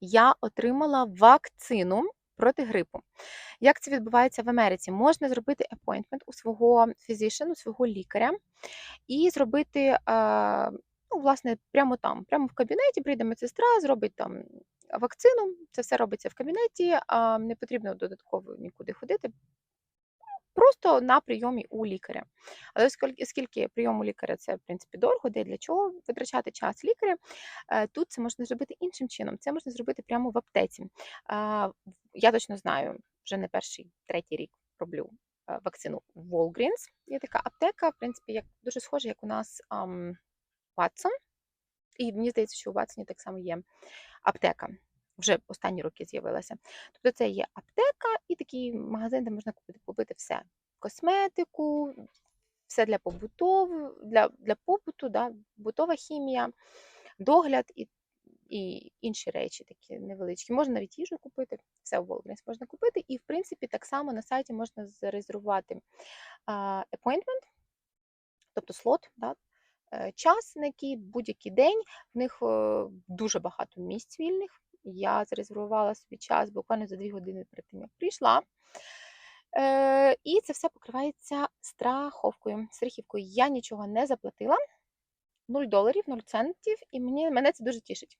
я отримала вакцину проти грипу. Як це відбувається в Америці? Можна зробити appointment у свого physician, у свого лікаря і зробити, е, ну, власне, прямо там, прямо в кабінеті прийде медсестра, зробить там вакцину. Це все робиться в кабінеті, не потрібно додатково нікуди ходити. Просто на прийомі у лікаря. Але оскільки, прийом у лікаря це в принципі дорого, де для чого витрачати час лікаря, е, тут це можна зробити іншим чином. Це можна зробити прямо в аптеці. Я точно знаю, вже не перший, третій рік роблю е, вакцину Walgreens. Є така аптека, в принципі, як дуже схожа, як у нас Watson. І мені здається, що у Ватсоні так само є аптека. Вже останні роки з'явилася. Тобто це є аптека і такий магазин, де можна купити, купити все: косметику, все для побутов, для, для побуту, да, побутова хімія, догляд і, і інші речі такі невеличкі. Можна навіть їжу купити, все в Walgreens можна купити. І, в принципі, так само на сайті можна зарезервувати а, appointment, тобто слот, да, е, час, на який будь-який день. В них е, дуже багато місць вільних. Я зарезервувала собі час буквально за дві години перед тим, як прийшла. Е, і це все покривається страховкою. Страхівкою я нічого не заплатила. 0 доларів, 0 центів, і мені, мене це дуже тішить.